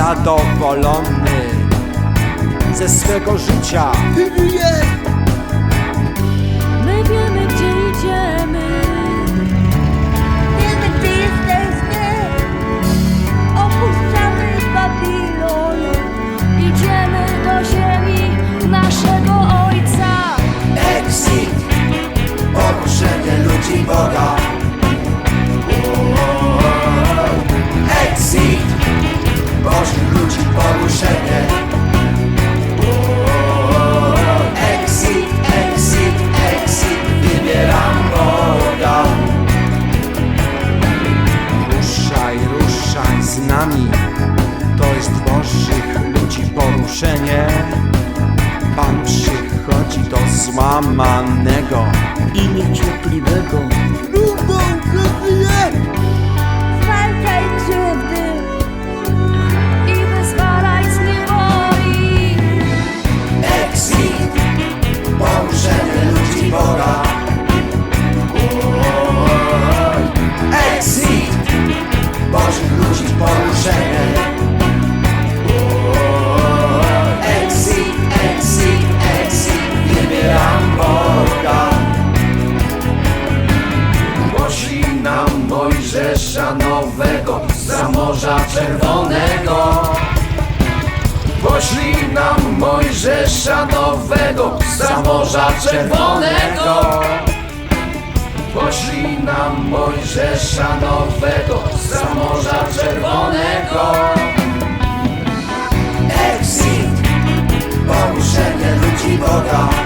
zadowolony ze swego życia. złamanego i niecierpliwego. nowego Za morza czerwonego. Poślij nam Mojżesza nowego Za morza czerwonego. Poślij nam Mojżesza nowego Za morza czerwonego. Exit. Poruszenie ludzi Boga.